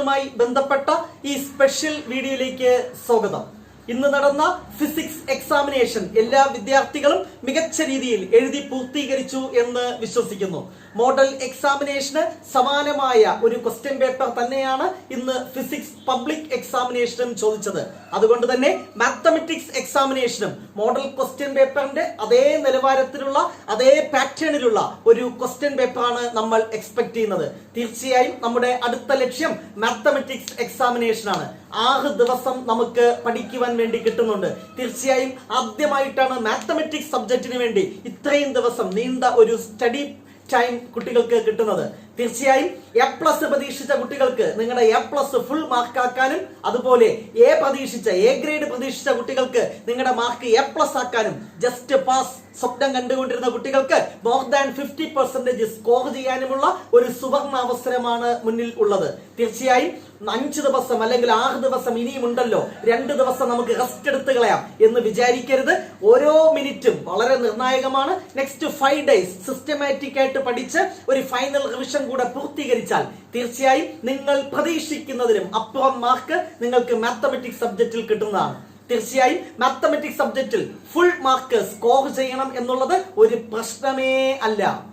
എക്സാമിനേഷനുമായി ബന്ധപ്പെട്ട ഈ സ്പെഷ്യൽ വീഡിയോയിലേക്ക് സ്വാഗതം. ഇന്ന് നടന്ന ഫിസിക്സ് എക്സാമിനേഷൻ എല്ലാ വിദ്യാർത്ഥികളും മികച്ച രീതിയിൽ എഴുതി പൂർത്തീകരിച്ചു എന്ന് വിശ്വസിക്കുന്നു. മോഡൽ എക്സാമിനേഷന് സമാനമായ ഒരു ക്വസ്റ്റ്യൻ പേപ്പർ തന്നെയാണ് ഇന്ന് ഫിസിക്സ് പബ്ലിക് എക്സാമിനേഷനും ചോദിച്ചത്. അതുകൊണ്ട് തന്നെ മാത്തമെറ്റിക്സ് എക്സാമിനേഷനും മോഡൽ ക്വസ്റ്റ്യൻ പേപ്പറിന്റെ അതേ നിലവാരത്തിലുള്ള അതേ പാറ്റേണിലുള്ള ഒരു ക്വസ്റ്റ്യൻ പേപ്പർ ആണ് നമ്മൾ എക്സ്പെക്ട് ചെയ്യുന്നത്. തീർച്ചയായും നമ്മുടെ അടുത്ത ലക്ഷ്യം മാത്തമെറ്റിക്സ് എക്സാമിനേഷൻ ആണ്. ആറ് ദിവസം നമുക്ക് പഠിക്കുവാൻ വേണ്ടി കിട്ടുന്നുണ്ട്. തീർച്ചയായും ആദ്യമായിട്ടാണ് മാത്തമെറ്റിക്സ് സബ്ജക്റ്റിന് വേണ്ടി ഇത്രയും ദിവസം നീണ്ട ഒരു സ്റ്റഡി ടൈം കുട്ടികൾക്ക് കിട്ടുന്നത്. തീർച്ചയായും എ പ്ലസ് പ്രതീക്ഷിച്ച കുട്ടികൾക്ക് നിങ്ങളുടെ എ പ്ലസ് ഫുൾ മാർക്ക് ആക്കാനും അതുപോലെ എ പ്രതീക്ഷിച്ച എ ഗ്രേഡ് പ്രതീക്ഷിച്ച കുട്ടികൾക്ക് നിങ്ങളുടെ മാർക്ക് എ പ്ലസ് ആക്കാനും ജസ്റ്റ് പാസ് സ്വപ്നം കണ്ടുകൊണ്ടിരുന്ന കുട്ടികൾക്ക് more than fifty percentage score ചെയ്യാനുമുള്ള ഒരു സുവർണ അവസരമാണ് മുന്നിൽ ഉള്ളത്. തീർച്ചയായും അഞ്ച് ദിവസം അല്ലെങ്കിൽ ആറ് ദിവസം ഇനിയും ഉണ്ടല്ലോ. രണ്ട് ദിവസം നമുക്ക് റെസ്റ്റ് എടുത്ത് കളയാം എന്ന് വിചാരിക്കരുത്. ഓരോ മിനിറ്റും വളരെ നിർണായകമാണ്. നെക്സ്റ്റ് ഫൈവ് ഡേയ്സ് സിസ്റ്റമാറ്റിക് ആയിട്ട് പഠിച്ച് ഒരു ഫൈനൽ റിവിഷൻ കൂടെ പൂർത്തീകരിച്ചാൽ തീർച്ചയായും നിങ്ങൾ പ്രതീക്ഷിക്കുന്നതിനും അപ്പുറം മാർക്ക് നിങ്ങൾക്ക് മാത്തമെറ്റിക്സ് സബ്ജക്റ്റിൽ കിട്ടുന്നതാണ്. തീർച്ചയായും മാത്തമെറ്റിക്സ് സബ്ജക്റ്റിൽ ഫുൾ മാർക്ക് സ്കോർ ചെയ്യണം എന്നുള്ളത് ഒരു പ്രശ്നമേ അല്ല.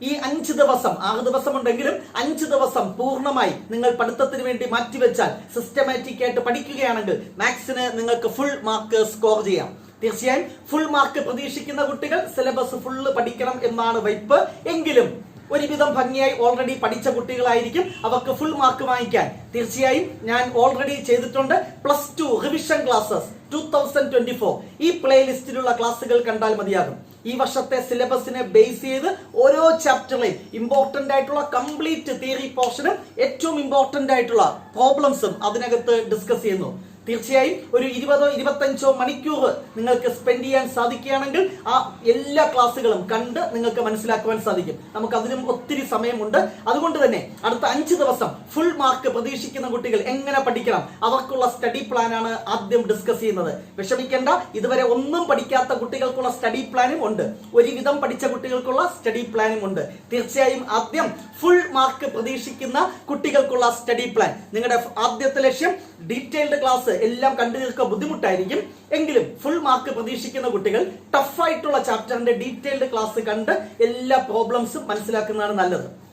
ഈ അഞ്ച് ദിവസം ആറ് ദിവസം ഉണ്ടെങ്കിലും അഞ്ച് ദിവസം പൂർണമായി നിങ്ങൾ പഠിത്തത്തിന് വേണ്ടി മാറ്റിവെച്ചാൽ സിസ്റ്റമാറ്റിക് ആയിട്ട് പഠിക്കുകയാണെങ്കിൽ മാത്സിന് നിങ്ങൾക്ക് ഫുൾ മാർക്ക് സ്കോർ ചെയ്യാം. തീർച്ചയായും ഫുൾ മാർക്ക് പ്രതീക്ഷിക്കുന്ന കുട്ടികൾ സിലബസ് ഫുള്ള് പഠിക്കണം എന്നാണ് വയ്പ് എങ്കിലും ഒരുവിധം ഭംഗിയായി ഓൾറെഡി പഠിച്ച കുട്ടികളായിരിക്കും അവർക്ക് ഫുൾ മാർക്ക് വാങ്ങിക്കാൻ. തീർച്ചയായും ഞാൻ ഓൾറെഡി ചെയ്തിട്ടുണ്ട് plus two revision classes two thousand twenty four ഈ പ്ലേലിസ്റ്റിലുള്ള ക്ലാസ്സുകൾ കണ്ടാൽ മതിയാകും. ഈ വർഷത്തെ സിലബസിനെ ബേസ് ചെയ്ത് ഓരോ ചാപ്റ്ററിലെയും ഇമ്പോർട്ടന്റ് ആയിട്ടുള്ള കംപ്ലീറ്റ് തിയറി പോർഷനും ഏറ്റവും ഇമ്പോർട്ടന്റ് ആയിട്ടുള്ള പ്രോബ്ലംസും അതിനകത്ത് ഡിസ്കസ് ചെയ്യുന്നു. തീർച്ചയായും ഒരു ഇരുപതോ ഇരുപത്തഞ്ചോ മണിക്കൂർ നിങ്ങൾക്ക് സ്പെൻഡ് ചെയ്യാൻ സാധിക്കുകയാണെങ്കിൽ ആ എല്ലാ ക്ലാസ്സുകളും കണ്ട് നിങ്ങൾക്ക് മനസ്സിലാക്കുവാൻ സാധിക്കും. നമുക്ക് അതിനും ഒത്തിരി സമയമുണ്ട്. അതുകൊണ്ട് തന്നെ അടുത്ത അഞ്ച് ദിവസം ഫുൾ മാർക്ക് പ്രതീക്ഷിക്കുന്ന കുട്ടികൾ എങ്ങനെ പഠിക്കണം? അവർക്കുള്ള സ്റ്റഡി പ്ലാൻ ആണ് ആദ്യം ഡിസ്കസ് ചെയ്യുന്നത്. വിഷമിക്കേണ്ട. ഇതുവരെ ഒന്നും പഠിക്കാത്ത കുട്ടികൾക്കുള്ള സ്റ്റഡി പ്ലാനും ഉണ്ട്. ഒരുവിധം പഠിച്ച കുട്ടികൾക്കുള്ള സ്റ്റഡി പ്ലാനും ഉണ്ട്. തീർച്ചയായും ആദ്യം ഫുൾ മാർക്ക് പ്രതീക്ഷിക്കുന്ന കുട്ടികൾക്കുള്ള സ്റ്റഡി പ്ലാൻ നിങ്ങളുടെ ആദ്യത്തെ ലക്ഷ്യം ഡീറ്റെയിൽഡ് ക്ലാസ് എല്ലാം കണ്ടു തീർക്കുക ബുദ്ധിമുട്ടായിരിക്കും. എങ്കിലും ഫുൾ മാർക്ക് പ്രതീക്ഷിക്കുന്ന കുട്ടികൾ ടഫായിട്ടുള്ള ചാപ്റ്ററിന്റെ ഡീറ്റെയിൽഡ് ക്ലാസ് കണ്ട് എല്ലാ പ്രോബ്ലംസും മനസ്സിലാക്കുന്നതാണ് നല്ലത്.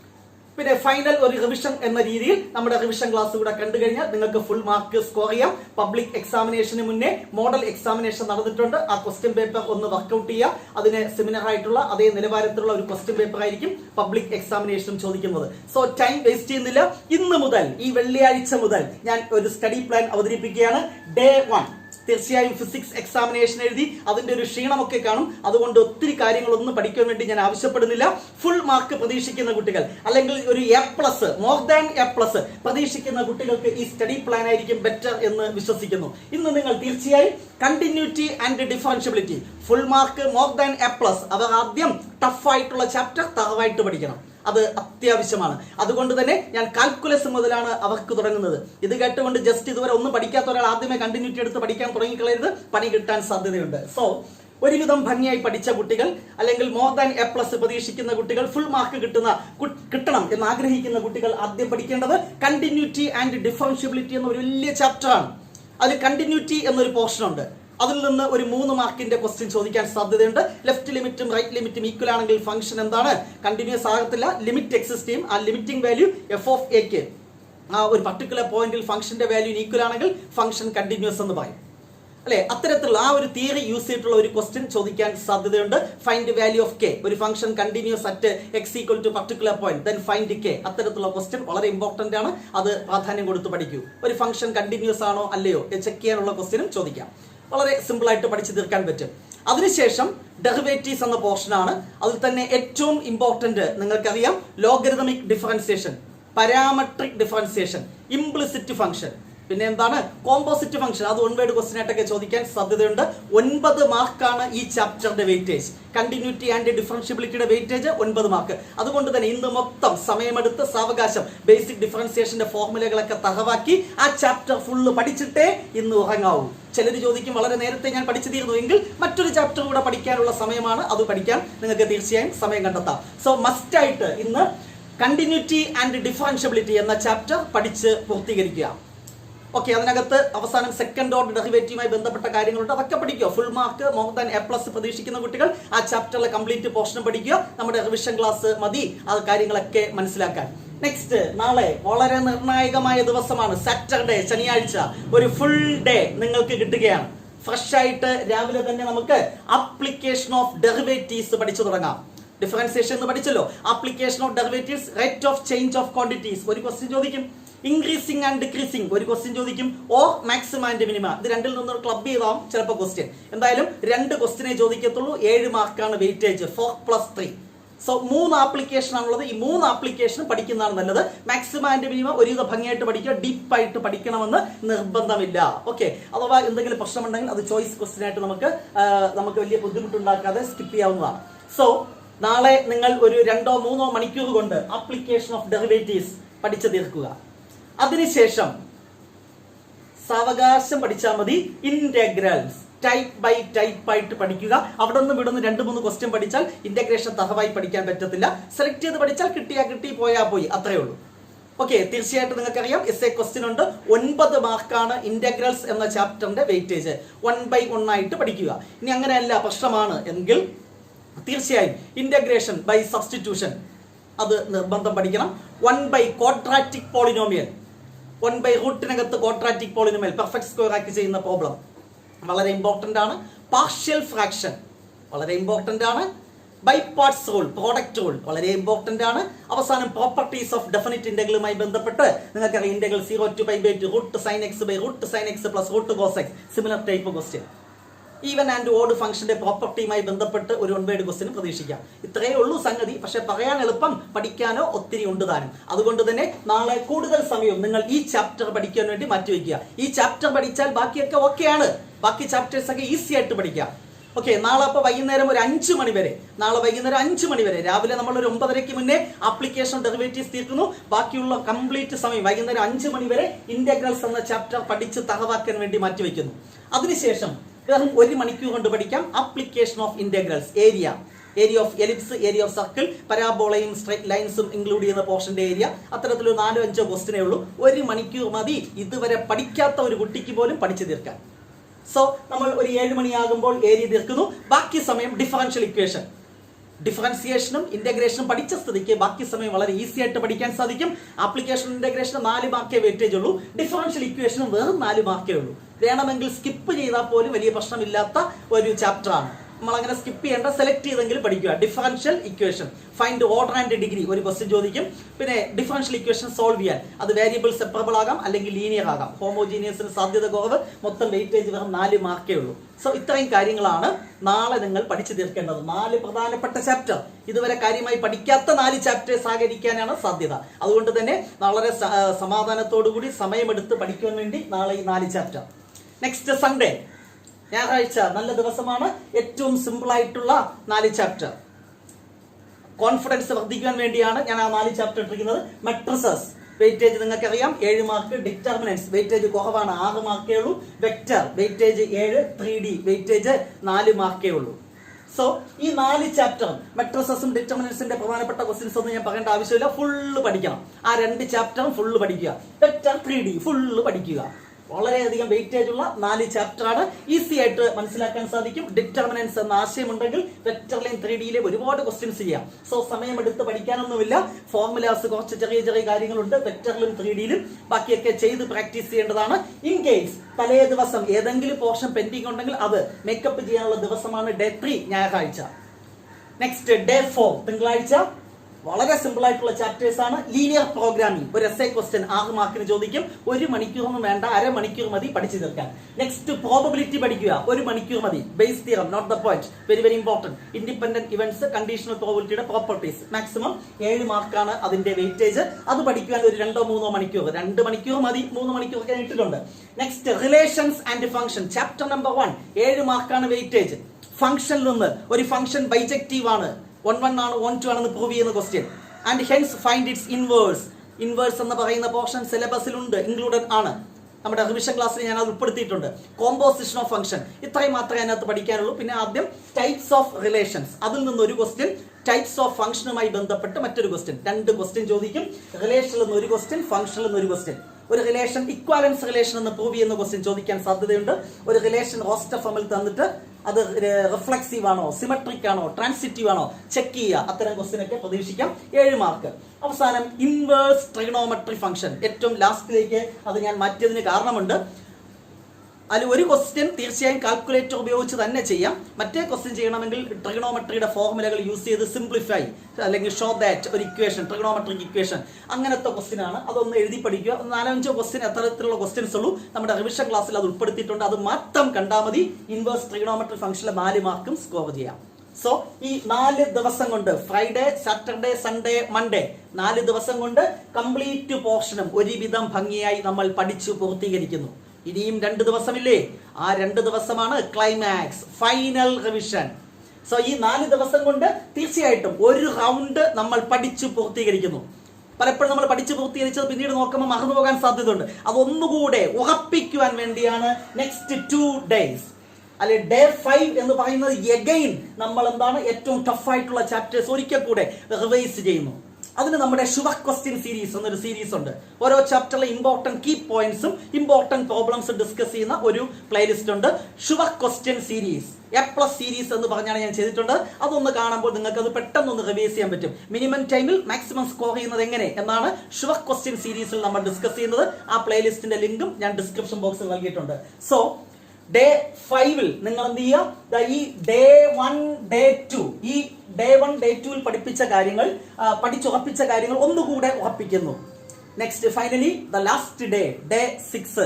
പിന്നെ ഫൈനൽ ഒരു റിവിഷൻ എന്ന രീതിയിൽ നമ്മുടെ റിവിഷൻ ക്ലാസ് കൂടെ കണ്ടു കഴിഞ്ഞാൽ നിങ്ങൾക്ക് ഫുൾ മാർക്ക് സ്കോർ ചെയ്യാം. പബ്ലിക് എക്സാമിനേഷന് മുന്നേ മോഡൽ എക്സാമിനേഷൻ നടന്നിട്ടുണ്ട്. ആ ക്വസ്റ്റ്യൻ പേപ്പർ ഒന്ന് വർക്കൗട്ട് ചെയ്യുക അതിന് സെമിനാർ ആയിട്ടുള്ള അതേ നിലവാരത്തിലുള്ള ഒരു ക്വസ്റ്റ്യൻ പേപ്പർ ആയിരിക്കും പബ്ലിക് എക്സാമിനേഷനും ചോദിക്കുന്നത്. സോ ടൈം വേസ്റ്റ് ചെയ്യുന്നില്ല. ഇന്ന് മുതൽ ഈ വെള്ളിയാഴ്ച മുതൽ ഞാൻ ഒരു സ്റ്റഡി പ്ലാൻ അവതരിപ്പിക്കുകയാണ്. ഡേ വൺ തീർച്ചയായും ഫിസിക്സ് എക്സാമിനേഷൻ എഴുതി അതിന്റെ ഒരു ക്ഷീണമൊക്കെ കാണും. അതുകൊണ്ട് ഒത്തിരി കാര്യങ്ങളൊന്നും പഠിക്കാൻ വേണ്ടി ഞാൻ ആവശ്യപ്പെടുന്നില്ല. ഫുൾ മാർക്ക് പ്രതീക്ഷിക്കുന്ന കുട്ടികൾ അല്ലെങ്കിൽ ഒരു A plus more than A plus പ്രതീക്ഷിക്കുന്ന കുട്ടികൾക്ക് ഈ സ്റ്റഡി പ്ലാൻ ആയിരിക്കും ബെറ്റർ എന്ന് വിശ്വസിക്കുന്നു. ഇന്ന് നിങ്ങൾ തീർച്ചയായും continuity and differentiability full mark more than A plus അവർ ആദ്യം ടഫായിട്ടുള്ള ചാപ്റ്റർ തറവായിട്ട് പഠിക്കണം. അത് അത്യാവശ്യമാണ്. അതുകൊണ്ട് തന്നെ ഞാൻ കാൽക്കുലസ് മുതലാണ് അവർക്ക് തുടങ്ങുന്നത്. ഇത് കേട്ടുകൊണ്ട് ജസ്റ്റ് ഇതുവരെ ഒന്നും പഠിക്കാത്ത ഒരാൾ ആദ്യമേ കണ്ടിന്യൂറ്റി എടുത്ത് പഠിക്കാൻ തുടങ്ങിക്കളയരുത്. പണി കിട്ടാൻ സാധ്യതയുണ്ട്. സോ ഒരുവിധം ഭംഗിയായി പഠിച്ച കുട്ടികൾ അല്ലെങ്കിൽ മോർ ദാൻ എ പ്ലസ് പ്രതീക്ഷിക്കുന്ന കുട്ടികൾ ഫുൾ മാർക്ക് കിട്ടുന്ന കിട്ടണം എന്ന് ആഗ്രഹിക്കുന്ന കുട്ടികൾ ആദ്യം പഠിക്കേണ്ടത് കണ്ടിന്യൂറ്റി ആൻഡ് ഡിഫറൻഷ്യബിലിറ്റി എന്ന ഒരു വലിയ ചാപ്റ്ററാണ് അതിൽ കണ്ടിന്യൂറ്റി എന്നൊരു പോർഷൻ ഉണ്ട്. അതിൽ നിന്ന് ഒരു മൂന്ന് മാർക്കിന്റെ ക്വസ്റ്റ്യൻ ചോദിക്കാൻ സാധ്യതയുണ്ട്. ലെഫ്റ്റ് ലിമിറ്റും റൈറ്റ് ലിമിറ്റും ഈക്വൽ ആണെങ്കിൽ ഫംഗ്ഷൻ എന്താണ്? കണ്ടിന്യൂസ് ആകത്തില്ല. ലിമിറ്റ് എക്സിസ്റ്റ് ചെയ്യും ആ ലിമിറ്റിംഗ് വാല്യൂ എഫ് ഓഫ് എക്ക് ആ ഒരു പർട്ടിക്കുലർ പോയിന്റിൽ ഫംഗ്ഷന്റെ വാല്യൂ ഈക്വൽ ആണെങ്കിൽ ഫംഗ്ഷൻ കണ്ടിന്യൂസ് എന്ന് പറയും. അല്ലെ? അത്തരത്തിലുള്ള ആ ഒരു തിയറി യൂസ് ചെയ്തിട്ടുള്ള ഒരു ക്വസ്റ്റ്യൻ ചോദിക്കാൻ സാധ്യതയുണ്ട്. ഫൈൻഡ് വാല്യൂ ഓഫ് കെ ഒരു function continuous at X equal to particular point then find K അത്തരത്തിലുള്ള ക്വസ്റ്റ്യൻ വളരെ ഇമ്പോർട്ടന്റ് ആണ്. അത് പ്രാധാന്യം കൊടുത്ത് പഠിക്കൂ. ഒരു ഫംഗ്ഷൻ കണ്ടിന്യൂസ് ആണോ? അല്ലയോ? ചെക്ക് ചെയ്യാനുള്ള ക്വസ്റ്റ്യനും ചോദിക്കാം. വളരെ സിമ്പിൾ ആയിട്ട് പഠിച്ചു തീർക്കാൻ പറ്റും. അതിനുശേഷം ഡെറിവേറ്റീവ്സ് എന്ന പോർഷനാണ് അതിൽ തന്നെ ഏറ്റവും ഇമ്പോർട്ടന്റ് നിങ്ങൾക്കറിയാം logarithmic differentiation parametric differentiation implicit function പിന്നെ എന്താണ് കോമ്പോസിറ്റ് ഫംഗ്ഷൻ അത് വൺ വേർഡ് ക്വസ്റ്റ്യൻ ആയിട്ടൊക്കെ ചോദിക്കാൻ സാധ്യതയുണ്ട്. ഒൻപത് മാർക്കാണ് ഈ ചാപ്റ്ററിന്റെ വെയിറ്റേജ് കണ്ടിന്യൂറ്റി ആൻഡ് ഡിഫറൻഷ്യബിലിറ്റിയുടെ വെയിറ്റേജ് ഒൻപത് മാർക്ക്. അതുകൊണ്ട് തന്നെ ഇന്ന് മൊത്തം സമയമെടുത്ത് സാവകാശം ബേസിക് ഡിഫറൻസിയേഷന്റെ ഫോർമുലകളൊക്കെ തഹവാക്കി ആ ചാപ്റ്റർ ഫുള്ള് പഠിച്ചിട്ടേ ഇന്ന് ഉറങ്ങാവൂ. ചിലർ ചോദിക്കും വളരെ നേരത്തെ ഞാൻ പഠിച്ചു തീർന്നു എങ്കിൽ മറ്റൊരു ചാപ്റ്റർ കൂടെ പഠിക്കാനുള്ള സമയമാണ്. അത് പഠിക്കാൻ നിങ്ങൾക്ക് തീർച്ചയായും സമയം കണ്ടെത്താം. സോ മസ്റ്റ് ആയിട്ട് ഇന്ന് കണ്ടിന്യൂറ്റി ആൻഡ് ഡിഫറൻഷ്യബിലിറ്റി എന്ന ചാപ്റ്റർ പഠിച്ച് പൂർത്തീകരിക്കുക. ഓക്കെ അതിനകത്ത് അവസാനം സെക്കൻഡ് ഓർഡർ ഡെറിവേറ്റീവുമായി ബന്ധപ്പെട്ട കാര്യങ്ങളുണ്ട്. അതൊക്കെ പഠിക്കുക. Full mark more than A plus പ്രതീക്ഷിക്കുന്ന കുട്ടികൾ ആ ചാപ്റ്ററിലെ കംപ്ലീറ്റ് പോർഷൻ പഠിക്കുക. നമ്മുടെ റിവിഷൻ ക്ലാസ് മതി. ആ കാര്യങ്ങളൊക്കെ മനസ്സിലാക്കാൻ. നെക്സ്റ്റ് നാളെ വളരെ നിർണായകമായ ദിവസമാണ്. സാറ്റർഡേ ശനിയാഴ്ച. ഒരു ഫുൾ ഡേ നിങ്ങൾക്ക് കിട്ടുകയാണ്. ഫ്രഷ് ആയിട്ട് രാവിലെ തന്നെ നമുക്ക് അപ്ലിക്കേഷൻ ഓഫ് ഡെറിവേറ്റീവ്സ് പഠിച്ചു തുടങ്ങാം. ഡിഫറൻസിയേഷൻ എന്ന് പഠിച്ചല്ലോ. Application of derivatives rate of change of quantities ഒരു ക്വസ്റ്റ്യൻ ചോദിക്കും. ഇൻക്രീസിംഗ് ആൻഡ് ഡിക്രീസിംഗ് ഒരു ക്വസ്റ്റ്യൻ ചോദിക്കും ഓ മാക്സിമം ആൻഡ് മിനിമ ഇത് രണ്ടിൽ നിന്നും ക്ലബ് ചെയ്താവും ചിലപ്പോൾ ക്വസ്റ്റ്യൻ എന്തായാലും രണ്ട് ക്വസ്റ്റിനെ ചോദിക്കത്തുള്ളൂ. ഏഴ് മാർക്കാണ് weightage four plus three so മൂന്ന് ആപ്ലിക്കേഷൻ ആണുള്ളത്. ഈ മൂന്ന് ആപ്ലിക്കേഷൻ പഠിക്കുന്നതാണ് നല്ലത്. മാക്സിമം ആൻഡ് മിനിമം ഒരുവിധ ഭംഗിയായിട്ട് പഠിക്കുക ഡീപ്പായിട്ട് പഠിക്കണമെന്ന് നിർബന്ധമില്ല. ഓക്കെ അഥവാ എന്തെങ്കിലും പ്രശ്നമുണ്ടെങ്കിൽ അത് ചോയ്സ് ക്വസ്റ്റ്യൻ ആയിട്ട് നമുക്ക് നമുക്ക് വലിയ ബുദ്ധിമുട്ടുണ്ടാക്കാതെ സ്കിപ്പ് ചെയ്യാവുന്നതാണ്. സോ നാളെ നിങ്ങൾ ഒരു രണ്ടോ മൂന്നോ മണിക്കൂർ കൊണ്ട് ആപ്ലിക്കേഷൻ ഓഫ് ഡെറിവേറ്റീവ്സ് പഠിച്ചു തീർക്കുക. അതിനുശേഷം സാവകാശം പഠിച്ചാൽ മതി. ഇന്റഗ്രൽസ് ടൈപ്പ് ബൈ ടൈപ്പ് ആയിട്ട് പഠിക്കുക. അവിടെ നിന്ന് ഇവിടെ നിന്ന് രണ്ട് മൂന്ന് ക്വസ്റ്റ്യൻ പഠിച്ചാൽ ഇന്റഗ്രേഷൻ തഹവായി പഠിക്കാൻ പറ്റത്തില്ല. സെലക്ട് ചെയ്ത് പഠിച്ചാൽ കിട്ടിയാ കിട്ടി പോയാ പോയി. അത്രേ ഉള്ളൂ. ഓക്കെ തീർച്ചയായിട്ടും നിങ്ങൾക്കറിയാം. എസ് എ ക്വസ്റ്റ്യൻ ഉണ്ട്. ഒൻപത് മാർക്കാണ് ഇന്റഗ്രൽസ് എന്ന ചാപ്റ്ററിന്റെ വെയിറ്റേജ് വൺ ബൈ വൺ ആയിട്ട് പഠിക്കുക. ഇനി അങ്ങനെയല്ല പ്രശ്നമാണ് എങ്കിൽ തീർച്ചയായും ഇന്റഗ്രേഷൻ ബൈ സബ്സ്റ്റിറ്റ്യൂഷൻ അത് നിർബന്ധം പഠിക്കണം. One by quadratic polynomial one by റൂട്ടിനകത്ത് quadratic പോളിന് മേൽ പെർഫെക്റ്റ് സ്ക്വയർ ആക്കി ചെയ്യുന്ന പ്രോബ്ലം വളരെ ഇമ്പോർട്ടന്റ് ആണ്. പാർഷ്യൽ ഫ്രാക്ഷൻ വളരെ ഇമ്പോർട്ടന്റ് ആണ്. By parts rule product rule വളരെ ഇമ്പോർട്ടന്റ് ആണ്. അവസാനം പ്രോപ്പർട്ടീസ് ഓഫ് ഡെഫിനിറ്റ് ഇന്റഗ്രലുമായി ബന്ധപ്പെട്ട് നിങ്ങൾക്കറിയാം integral zero to pi by two root sine x by root sine x plus root cos x similar type question even and odd ഫംഗ്ഷന്റെ പ്രോപ്പർട്ടിയുമായി ബന്ധപ്പെട്ട് ഒരു വൺ വേർഡ് ക്വസ്റ്റിന് പ്രതീക്ഷിക്കാം. ഇത്രയേ ഉള്ളൂ സംഗതി. പക്ഷെ പറയാൻ എളുപ്പം പഠിക്കാനോ ഒത്തിരി ഉണ്ട് താനും. അതുകൊണ്ട് തന്നെ നാളെ കൂടുതൽ സമയം നിങ്ങൾ ഈ ചാപ്റ്റർ പഠിക്കാൻ വേണ്ടി മാറ്റിവെക്കുക ഈ ചാപ്റ്റർ പഠിച്ചാൽ ബാക്കിയൊക്കെ ഓക്കെയാണ് ബാക്കി ചാപ്റ്റേഴ്സ് ഒക്കെ ഈസി ആയിട്ട് പഠിക്കാം. ഓക്കെ നാളെ അപ്പോൾ വൈകുന്നേരം ഒരു അഞ്ച് മണി വരെ. നാളെ വൈകുന്നേരം അഞ്ച് മണി വരെ. രാവിലെ നമ്മൾ ഒരു ഒമ്പതരയ്ക്ക് മുന്നേ ആപ്ലിക്കേഷൻ ഡെറിവേറ്റീവ്സ് തീർക്കുന്നു. ബാക്കിയുള്ള കംപ്ലീറ്റ് സമയം വൈകുന്നേരം അഞ്ച് മണി വരെ ഇന്റഗ്രൽസ് എന്ന ചാപ്റ്റർ പഠിച്ച് തഹവാക്കാൻ വേണ്ടി മാറ്റിവെക്കുന്നു അതിനുശേഷം വെറും ഒരു മണിക്കൂർ കൊണ്ട് പഠിക്കാം. Application of integrals area area of ellipse area of circle പരാബോളയും straight ലൈൻസും ഇൻക്ലൂഡ് ചെയ്യുന്ന പോർഷന്റെ ഏരിയ അത്തരത്തിലൊരു നാലോ അഞ്ചോ ക്വസ്റ്റിനേ ഉള്ളൂ. ഒരു മണിക്കൂർ മതി. ഇതുവരെ പഠിക്കാത്ത ഒരു കുട്ടിക്ക് പോലും പഠിച്ചു തീർക്കാൻ. സോ നമ്മൾ ഒരു ഏഴ് മണിയാകുമ്പോൾ ഏരിയ തീർക്കുന്നു. ബാക്കി സമയം ഡിഫറൻഷ്യൽ ഇക്വേഷൻ ഡിഫറൻസിയേഷനും ഇന്റഗ്രേഷനും പഠിച്ച സ്ഥിതിക്ക് ബാക്കി സമയം വളരെ ഈസി ആയിട്ട് പഠിക്കാൻ സാധിക്കും. ആപ്ലിക്കേഷൻ ഇന്റഗ്രേഷന് നാല് മാർക്കേ വെയിറ്റേജ് ഉള്ളൂ. ഡിഫറൻഷ്യൽ ഇക്വേഷനും വെറും നാല് മാർക്കേ ഉള്ളൂ. വേണമെങ്കിൽ സ്കിപ്പ് ചെയ്താൽ പോലും വലിയ പ്രശ്നമില്ലാത്ത ഒരു നമ്മൾ അങ്ങനെ സ്കിപ്പ് ചെയ്യേണ്ട സെലക്ട് ചെയ്തെങ്കിലും പഠിക്കുക. Differential equation find order and degree ഒരു ക്വസ്റ്റ്യൻ ചോദിക്കും. പിന്നെ ഡിഫറൻഷ്യൽ ഇക്വേഷൻ സോൾവ് ചെയ്യാൻ. അത് വേരിയബിൾ സെപ്പറബിൾ ആകാം അല്ലെങ്കിൽ ലീനിയർ ആകാം. ഹോമോജീനിയസിന് സാധ്യത കുറവ്. മൊത്തം വെയിറ്റേജ് വെറും നാല് മാർക്കേ ഉള്ളൂ. സോ ഇത്രയും കാര്യങ്ങളാണ് നാളെ നിങ്ങൾ പഠിച്ചു തീർക്കേണ്ടത്. നാല് പ്രധാനപ്പെട്ട ചാപ്റ്റർ ഇതുവരെ കാര്യമായി പഠിക്കാത്ത നാല് ചാപ്റ്റേഴ്സ് ആകരിക്കാനാണ് സാധ്യത. അതുകൊണ്ട് തന്നെ വളരെ സമാധാനത്തോടുകൂടി സമയമെടുത്ത് പഠിക്കാൻ വേണ്ടി നാളെ ഈ നാല് ചാപ്റ്റർ നെക്സ്റ്റ് സൺഡേ ഞായറാഴ്ച നല്ല ദിവസമാണ്. ഏറ്റവും സിമ്പിൾ ആയിട്ടുള്ള നാല് ചാപ്റ്റർ കോൺഫിഡൻസ് വർദ്ധിക്കാൻ വേണ്ടിയാണ് ഞാൻ ആ നാല് ചാപ്റ്റർ ഇട്ടിരിക്കുന്നത്. മെട്രസസ് വെയിറ്റേജ് നിങ്ങൾക്കറിയാം. ഏഴ് മാർക്ക് ഡിറ്റർമിനൻസ് വെയിറ്റേജ് കുറവാണ്. ആറ് മാർക്കേ ഉള്ളൂ. വെക്റ്റർ വെയിറ്റേജ് ഏഴ് ത്രീ ഡി വെയിറ്റേജ് നാല് മാർക്കേ ഉള്ളൂ. സോ ഈ നാല് ചാപ്റ്ററും മെട്രസസും ഡിറ്റർമിനൻസിന്റെ പ്രധാനപ്പെട്ട ക്വസ്റ്റ്യൻസ് ഒന്നും ഞാൻ പറയേണ്ട ആവശ്യമില്ല. ഫുള്ള് പഠിക്കണം. ആ രണ്ട് ചാപ്റ്ററും ഫുള്ള് പഠിക്കുക. വെക്റ്റർ ത്രീ ഡി ഫുള്ള് പഠിക്കുക. വളരെയധികം വെയിറ്റേജ് ഉള്ള നാല് ചാപ്റ്റർ ആണ്. ഈസി ആയിട്ട് മനസ്സിലാക്കാൻ സാധിക്കും. ഡിറ്റർമിനൻസ് എന്ന ആശയം ആശയമുണ്ടെങ്കിൽ ലൈൻ ത്രീ ഡിയിലെ ഒരുപാട് ക്വസ്റ്റ്യൻസ് ചെയ്യാം. സോ സമയമെടുത്ത് പഠിക്കാനൊന്നുമില്ല. ഫോർമുലാസ് കുറച്ച് ചെറിയ ചെറിയ കാര്യങ്ങളുണ്ട്. വെക്ടറിലും ത്രീ ഡിയിലും ബാക്കിയൊക്കെ ചെയ്ത് പ്രാക്ടീസ് ചെയ്യേണ്ടതാണ്. ഇൻ കേസ് തലേ ദിവസം ഏതെങ്കിലും പോർഷൻ പെൻഡിങ് ഉണ്ടെങ്കിൽ അത് മേക്കപ്പ് ചെയ്യാനുള്ള ദിവസമാണ് ഡേ ത്രീ ഞായറാഴ്ച. നെക്സ്റ്റ് ഡേ ഫോർ തിങ്കളാഴ്ച. വളരെ സിമ്പിൾ ആയിട്ടുള്ള ചാപ്റ്റേഴ്സ് ആണ്. ലീനിയർ പ്രോഗ്രാമിംഗ് ഒരു എസ് ഐ ക്വസ്റ്റ്യൻ ആറ് മാർക്കിന് ചോദിക്കും. ഒരു മണിക്കൂറൊന്നും വേണ്ട. അര മണിക്കൂർ മതി പഠിച്ചു തീർക്കാൻ. നെക്സ്റ്റ് പ്രോബബിലിറ്റി പഠിക്കുക. ഒരു മണിക്കൂർ മതി. Bayes theorem note the point very very important independent events conditional പ്രോബിലിറ്റിയുടെ properties maximum ഏഴ് മാർക്കാണ് അതിന്റെ വെയിറ്റേജ് അത് പഠിക്കാൻ ഒരു രണ്ടോ മൂന്നോ മണിക്കൂർ. രണ്ട് മണിക്കൂർ മതി. മൂന്ന് മണിക്കൂർ ഒക്കെ ഇട്ടിട്ടുണ്ട് next relations and function chapter number one ഏഴ് മാർക്കാണ് വെയിറ്റേജ് ഫംഗ്ഷനിൽ നിന്ന് ഒരു ഫംഗ്ഷൻ ബൈജക്റ്റീവ് ആണ്. വൺ വൺ ആണ് വൺ ടു ആണെന്ന് പ്രൂവ് ചെയ്യുന്ന question and hence find its inverse inverse എന്ന് പറയുന്ന പോർഷൻ സിലബസിലുണ്ട് ഇൻക്ലൂഡഡ് ആണ്. നമ്മുടെ റിവിഷൻ ക്ലാസ്സിൽ ഞാൻ അത് ഉൾപ്പെടുത്തിയിട്ടുണ്ട്. കോമ്പോസിഷൻ ഓഫ് ഫംഗ്ഷൻ ഇത്രയും മാത്രമേ അതിനകത്ത് പഠിക്കാനുള്ളൂ. പിന്നെ ആദ്യം ടൈപ്സ് ഓഫ് റിലേഷൻസ് അതിൽ നിന്ന് ഒരു ക്വസ്റ്റ്യൻ ടൈപ്സ് ഓഫ് ഫംഗ്ഷനുമായി ബന്ധപ്പെട്ട് മറ്റൊരു ക്വസ്റ്റ്യൻ രണ്ട് ക്വസ്റ്റ്യൻ ചോദിക്കും. റിലേഷനിൽ നിന്ന് ഒരു ക്വസ്റ്റ്യൻ ഫംഗ്ഷനിൽ നിന്ന് ഒരു ക്വസ്റ്റ്യൻ ഒരു റിലേഷൻ ഇക്വാലൻസ് റിലേഷൻ എന്ന് പ്രൂവ് ചെയ്യുന്ന ക്വസ്റ്റ്യൻ ചോദിക്കാൻ സാധ്യതയുണ്ട്. ഒരു റിലേഷൻ റോസ്റ്റർ ഫോമിൽ തന്നിട്ട് അത് റിഫ്ലക്സീവ് ആണോ സിമെട്രിക് ആണോ ട്രാൻസിറ്റീവ് ആണോ ചെക്ക് ചെയ്യുക. അത്തരം ക്വസ്റ്റ്യൻ ഒക്കെ പ്രതീക്ഷിക്കാം. ഏഴ് മാർക്ക് അവസാനം ഇൻവേഴ്സ് ട്രിഗണോമെട്രി ഫംഗ്ഷൻ ഏറ്റവും ലാസ്റ്റിലേക്ക് അത് ഞാൻ മാറ്റിയതിന് കാരണമുണ്ട്. അതിൽ ഒരു ക്വസ്റ്റ്യൻ തീർച്ചയായും കാൽക്കുലേറ്റർ ഉപയോഗിച്ച് തന്നെ ചെയ്യാം. മറ്റേ ക്വസ്റ്റ്യൻ ചെയ്യണമെങ്കിൽ ട്രിഗണോമെട്രിയുടെ ഫോർമുലകൾ യൂസ് ചെയ്ത് സിംപ്ലിഫൈ അല്ലെങ്കിൽ ഷോ ദാറ്റ് ഒരു ഇക്വേഷൻ ട്രിഗണോമെട്രിക് ഇക്വേഷൻ അങ്ങനത്തെ ക്വസ്റ്റ്യൻ ആണ്. അതൊന്ന് എഴുതി പഠിക്കുക. നാലഞ്ചോ ക്വസ്റ്റ്യൻ എത്തരത്തിലുള്ള ക്വസ്റ്റ്യൻസ് ഉള്ളൂ. നമ്മുടെ റിവിഷൻ ക്ലാസ്സിൽ അത് ഉൾപ്പെടുത്തിയിട്ടുണ്ട്. അത് മാത്രം കണ്ടാൽ മതി. ഇൻവേഴ്സ് ട്രിഗണോമെട്രി ഫംഗ്ഷനിലെ നാല് മാർക്കും സ്കോർ ചെയ്യാം. സോ ഈ നാല് ദിവസം കൊണ്ട് ഫ്രൈഡേ സാറ്റർഡേ സൺഡേ മൺഡേ നാല് ദിവസം കൊണ്ട് കംപ്ലീറ്റ് പോർഷനും ഒരുവിധം ഭംഗിയായി നമ്മൾ പഠിച്ചു പൂർത്തീകരിക്കുന്നു. ഇനിയും രണ്ട് ദിവസമില്ലേ? ആ രണ്ട് ദിവസമാണ് ക്ലൈമാക്സ് ഫൈനൽ റിവിഷൻ സോ ഈ നാല് ദിവസം കൊണ്ട് തീർച്ചയായിട്ടും ഒരു റൗണ്ട് നമ്മൾ പഠിച്ചു പൂർത്തീകരിക്കുന്നു. പലപ്പോഴും നമ്മൾ പഠിച്ചു പൂർത്തീകരിച്ചത് പിന്നീട് നോക്കുമ്പോൾ മറന്നു പോകാൻ സാധ്യതയുണ്ട്. അതൊന്നുകൂടെ ഉറപ്പിക്കുവാൻ വേണ്ടിയാണ് നെക്സ്റ്റ് ടു ഡേയ്സ് അല്ലെ ഡേ ഫൈവ് എന്ന് പറയുന്നത് എഗൈൻ നമ്മൾ എന്താണ് ഏറ്റവും ടഫ് ആയിട്ടുള്ള ചാപ്റ്റേഴ്സ് ഒരിക്കൽ കൂടെ റിവൈസ് ചെയ്യുന്നു. അതിന് നമ്മുടെ ശുഭ ക്വസ്റ്റ്യൻ സീരീസ് എന്നൊരു സീരീസ് ഉണ്ട്. ഓരോ ചാപ്റ്ററിലെ ഇമ്പോർട്ടന്റ് കീ പോയിന്റ്സും ഇമ്പോർട്ടന്റ് പ്രോബ്ലംസും ഡിസ്കസ് ചെയ്യുന്ന ഒരു പ്ലേലിസ്റ്റ് ഉണ്ട്. Sure question series A plus series എന്ന് പറഞ്ഞാണ് ഞാൻ ചെയ്തിട്ടുണ്ട്. അതൊന്ന് കാണുമ്പോൾ നിങ്ങൾക്ക് അത് പെട്ടെന്ന് ഒന്ന് റിവൈസ് ചെയ്യാൻ പറ്റും. മിനിമം ടൈമിൽ മാക്സിമം സ്കോർ ചെയ്യുന്നത് എങ്ങനെ എന്നാണ് ശുഭ ക്വസ്റ്റ്യൻ സീരീസിൽ നമ്മൾ ഡിസ്കസ് ചെയ്യുന്നത്. ആ പ്ലേലിസ്റ്റിന്റെ ലിങ്കും ഞാൻ ഡിസ്ക്രിപ്ഷൻ ബോക്സിൽ നൽകിയിട്ടുണ്ട്. സോ ഡേ ഫൈവിൽ നിങ്ങൾ എന്ത് ചെയ്യുക? ഈ day one day two one day ടുവിൽ പഠിപ്പിച്ച കാര്യങ്ങൾ പഠിച്ചുറപ്പിച്ച കാര്യങ്ങൾ ഒന്നുകൂടെ ഉറപ്പിക്കുന്നു. Next finally the last day day six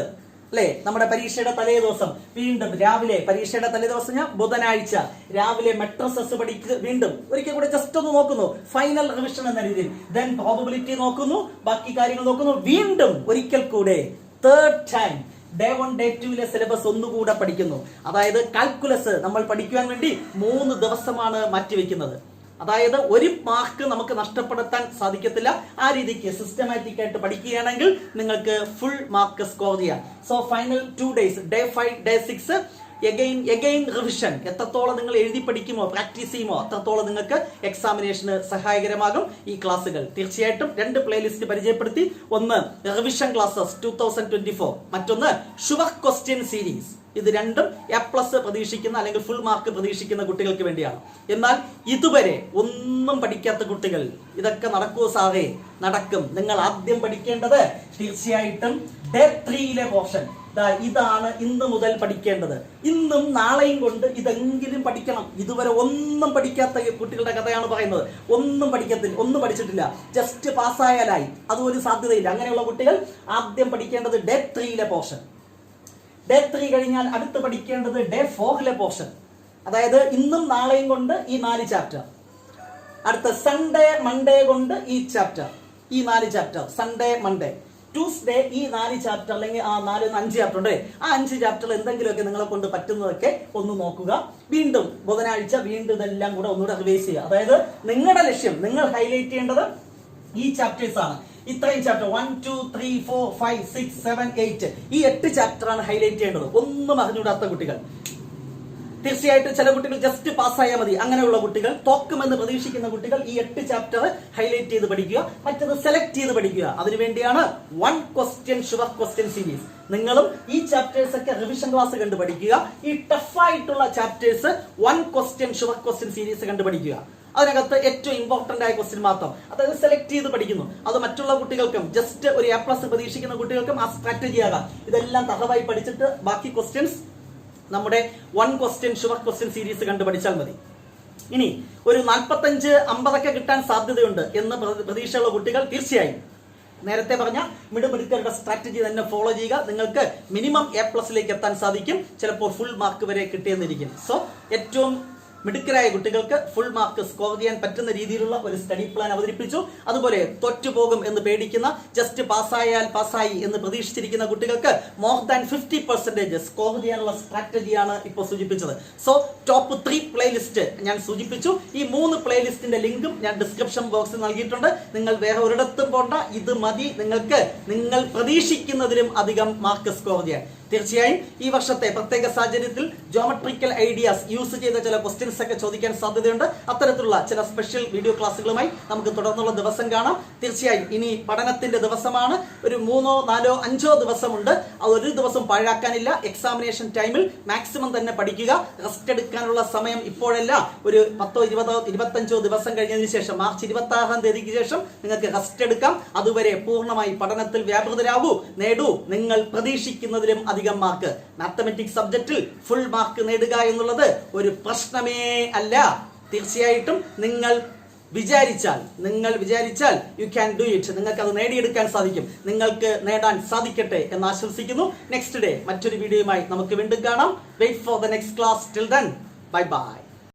അല്ലേ നമ്മുടെ പരീക്ഷയുടെ തലേ ദിവസം വീണ്ടും രാവിലെ പരീക്ഷയുടെ തലേ ദിവസം ഞാൻ ബുധനാഴ്ച രാവിലെ മെട്രസസ് പഠിക്കുക വീണ്ടും ഒരിക്കൽ കൂടെ ജസ്റ്റ് ഒന്ന് നോക്കുന്നു ഫൈനൽ റിവിഷൻ എന്ന രീതിയിൽ. ദെൻ പ്രോബബിലിറ്റി നോക്കുന്നു ബാക്കി കാര്യങ്ങൾ നോക്കുന്നു വീണ്ടും ഒരിക്കൽ കൂടെ third time day one day ടുവിലെ syllabus ഒന്നുകൂടെ പഠിക്കുന്നു. അതായത് കാൽക്കുലസ് നമ്മൾ പഠിക്കുവാൻ വേണ്ടി മൂന്ന് ദിവസമാണ് മാറ്റിവെക്കുന്നത്. അതായത് ഒരു മാർക്ക് നമുക്ക് നഷ്ടപ്പെടുത്താൻ സാധിക്കത്തില്ല. ആ രീതിക്ക് സിസ്റ്റമാറ്റിക് ആയിട്ട് പഠിക്കുകയാണെങ്കിൽ നിങ്ങൾക്ക് ഫുൾ മാർക്ക് സ്കോർ ചെയ്യാം. So final two days day five day six again again revision എത്രത്തോളം നിങ്ങൾ എഴുതി പഠിക്കുമോ പ്രാക്ടീസ് ചെയ്യുമോ അത്രത്തോളം നിങ്ങൾക്ക് എക്സാമിനേഷന് സഹായകരമാകും ഈ ക്ലാസ്സുകൾ. തീർച്ചയായിട്ടും രണ്ട് പ്ലേലിസ്റ്റ് പരിചയപ്പെടുത്തി. ഒന്ന് revision classes two thousand twenty four മറ്റൊന്ന് ഷുവർ ക്വസ്റ്റ്യൻ സീരീസ് ഇത് രണ്ടും എ പ്ലസ് പ്രതീക്ഷിക്കുന്ന അല്ലെങ്കിൽ ഫുൾ മാർക്ക് പ്രതീക്ഷിക്കുന്ന കുട്ടികൾക്ക് വേണ്ടിയാണ്. എന്നാൽ ഇതുവരെ ഒന്നും പഠിക്കാത്ത കുട്ടികൾ ഇതൊക്കെ നടക്കുമോ സാറേ? നടക്കും. നിങ്ങൾ ആദ്യം പഠിക്കേണ്ടത് തീർച്ചയായിട്ടും ഡേ ത്രീയിലെ പോർഷൻ ഇതാണ് ഇന്ന് മുതൽ പഠിക്കേണ്ടത്. ഇന്നും നാളെയും കൊണ്ട് ഇതെങ്കിലും പഠിക്കണം. ഇതുവരെ ഒന്നും പഠിക്കാത്ത കുട്ടികളുടെ കഥയാണ് പറയുന്നത്. ഒന്നും പഠിക്കത്തില്ല ഒന്നും പഠിച്ചിട്ടില്ല. ജസ്റ്റ് പാസ്സായാലായി. അതൊരു സാധ്യതയില്ല. അങ്ങനെയുള്ള കുട്ടികൾ ആദ്യം പഠിക്കേണ്ടത് ഡേ ത്രീയിലെ പോർഷൻ ഡേ ത്രീ കഴിഞ്ഞാൽ അടുത്ത് പഠിക്കേണ്ടത് ഡേ ഫോറിലെ പോർഷൻ അതായത് ഇന്നും നാളെയും കൊണ്ട് ഈ നാല് ചാപ്റ്റർ അടുത്ത സൺഡേ മൺഡേ കൊണ്ട് ഈ ചാപ്റ്റർ ഈ നാല് ചാപ്റ്റർ സൺഡേ മൺഡേ ട്യൂസ്ഡേ ഈ നാല് ചാപ്റ്റർ അല്ലെങ്കിൽ ആ നാല് അഞ്ച് ചാപ്റ്റർ ഉണ്ട് ആ അഞ്ച് ചാപ്റ്റർ എന്തെങ്കിലുമൊക്കെ നിങ്ങളെ കൊണ്ട് പറ്റുന്നതൊക്കെ ഒന്ന് നോക്കുക. വീണ്ടും ബുധനാഴ്ച വീണ്ടും ഇതെല്ലാം കൂടെ ഒന്നുകൂടെ റിവൈസ് ചെയ്യുക. അതായത് നിങ്ങളുടെ ലക്ഷ്യം നിങ്ങൾ ഹൈലൈറ്റ് ചെയ്യേണ്ടത് ഈ ചാപ്റ്റേഴ്സ് ആണ്. ഇത്രയും chapter one two three four five six seven eight ഈ എട്ട് ചാപ്റ്റർ ആണ് ഹൈലൈറ്റ് ചെയ്യേണ്ടത്. ഒന്നും അറിഞ്ഞുകൂടാത്ത കുട്ടികൾ. തീർച്ചയായിട്ടും ചില കുട്ടികൾ ജസ്റ്റ് പാസ്സായാൽ മതി. അങ്ങനെയുള്ള കുട്ടികൾ തോക്കുമെന്ന് പ്രതീക്ഷിക്കുന്ന കുട്ടികൾ ഈ എട്ട് ചാപ്റ്റർ ഹൈലൈറ്റ് ചെയ്ത് പഠിക്കുക. മറ്റത് സെലക്ട് ചെയ്ത് പഠിക്കുക. അതിനുവേണ്ടിയാണ് one question sure question series നിങ്ങളും ഈ ചാപ്റ്റേഴ്സ് ഒക്കെ റിവിഷൻ ക്ലാസ് കണ്ട് പഠിക്കുക. ഈ ടഫായിട്ടുള്ള chapters one question sure question series കണ്ട് പഠിക്കുക. അതിനകത്ത് ഏറ്റവും ഇമ്പോർട്ടന്റ് ആയ ക്വസ്റ്റ്യൻ മാത്രം. അതായത് സെലക്ട് ചെയ്ത് പഠിക്കുന്നു. അത് മറ്റുള്ള കുട്ടികൾക്കും ജസ്റ്റ് ഒരു എ പ്ലസ് പ്രതീക്ഷിക്കുന്ന കുട്ടികൾക്കും ആ സ്ട്രാറ്റജി ആകാം. ഇതെല്ലാം തറവായി പഠിച്ചിട്ട് ബാക്കി ക്വസ്റ്റ്യൻസ് നമ്മുടെ one question sure question series കണ്ട് പഠിച്ചാൽ മതി. ഇനി ഒരു നാൽപ്പത്തഞ്ച് അമ്പതൊക്കെ കിട്ടാൻ സാധ്യതയുണ്ട് എന്ന് പ്ര- പ്രതീക്ഷയുള്ള കുട്ടികൾ തീർച്ചയായും. നേരത്തെ പറഞ്ഞ മിടുമിടുക്കരുടെ സ്ട്രാറ്റജി തന്നെ ഫോളോ ചെയ്യുക. നിങ്ങൾക്ക് മിനിമം എ പ്ലസിലേക്ക് എത്താൻ സാധിക്കും. ചിലപ്പോൾ ഫുൾ മാർക്ക് വരെ കിട്ടിയെന്നിരിക്കും. സോ ഏറ്റവും മിടുക്കരായ കുട്ടികൾക്ക് ഫുൾ മാർക്ക് സ്കോർ ചെയ്യാൻ പറ്റുന്ന രീതിയിലുള്ള ഒരു സ്റ്റഡി പ്ലാൻ അവതരിപ്പിച്ചു. അതുപോലെ തോറ്റുപോകും എന്ന് പേടിക്കുന്ന ജസ്റ്റ് പാസ്സായാൽ പാസ്സായി എന്ന് പ്രതീക്ഷിച്ചിരിക്കുന്ന കുട്ടികൾക്ക് more than fifty percentage score ചെയ്യാനുള്ള സ്ട്രാറ്റജിയാണ് ഇപ്പോൾ സൂചിപ്പിച്ചത്. സോ ടോപ്പ് ത്രീ പ്ലേലിസ്റ്റ് ഞാൻ സൂചിപ്പിച്ചു. ഈ മൂന്ന് പ്ലേലിസ്റ്റിന്റെ ലിങ്കും ഞാൻ ഡിസ്ക്രിപ്ഷൻ ബോക്സിൽ നൽകിയിട്ടുണ്ട്. നിങ്ങൾ വേറെ ഒരിടത്തും പോണ്ട. ഇത് മതി. നിങ്ങൾക്ക് നിങ്ങൾ പ്രതീക്ഷിക്കുന്നതിലും അധികം മാർക്ക് സ്കോർ ചെയ്യാൻ. തീർച്ചയായും ഈ വർഷത്തെ പ്രത്യേക സാഹചര്യത്തിൽ ജോമെട്രിക്കൽ ഐഡിയാസ് യൂസ് ചെയ്ത ചില ക്വസ്റ്റ്യൻസ് ഒക്കെ ചോദിക്കാൻ സാധ്യതയുണ്ട്. അത്തരത്തിലുള്ള ചില സ്പെഷ്യൽ വീഡിയോ ക്ലാസ്സുകളുമായി നമുക്ക് തുടർന്നുള്ള ദിവസം കാണാം. തീർച്ചയായും ഇനി പഠനത്തിന്റെ ദിവസമാണ്. ഒരു മൂന്നോ നാലോ അഞ്ചോ ദിവസമുണ്ട്. അത് ഒരു ദിവസം പാഴാക്കാനില്ല. എക്സാമിനേഷൻ ടൈമിൽ മാക്സിമം തന്നെ പഠിക്കുക. റെസ്റ്റ് എടുക്കാനുള്ള സമയം ഇപ്പോഴല്ല. ഒരു പത്തോ ഇരുപതോ ഇരുപത്തഞ്ചോ ദിവസം കഴിഞ്ഞതിന് ശേഷം മാർച്ച് ഇരുപത്തി ആറാം തീയതിക്ക് ശേഷം നിങ്ങൾക്ക് റെസ്റ്റ് എടുക്കാം. അതുവരെ പൂർണമായി പഠനത്തിൽ വ്യാപൃതരാകൂ. നേടൂ. നിങ്ങൾ പ്രതീക്ഷിക്കുന്നതിലും അധികം മാർക്ക് മാത്തമെറ്റിക്സ് സബ്ജക്റ്റിൽ ഫുൾ മാർക്ക് നേടുക എന്നുള്ളത് ഒരു പ്രശ്നമേ അല്ല. തീർച്ചയായിട്ടും നിങ്ങൾ വിചാരിച്ചാൽ നിങ്ങൾ വിചാരിച്ചാൽ യു ക്യാൻ ഡു ഇറ്റ് നിങ്ങൾക്ക് അത് നേടിയെടുക്കാൻ സാധിക്കും. നിങ്ങൾക്ക് നേടാൻ സാധിക്കട്ടെ എന്ന് ആശംസിക്കുന്നു. നെക്സ്റ്റ് ഡേ മറ്റൊരു വീഡിയോയുമായി നമുക്ക് വീണ്ടും കാണാം. Wait for the next class till then bye bye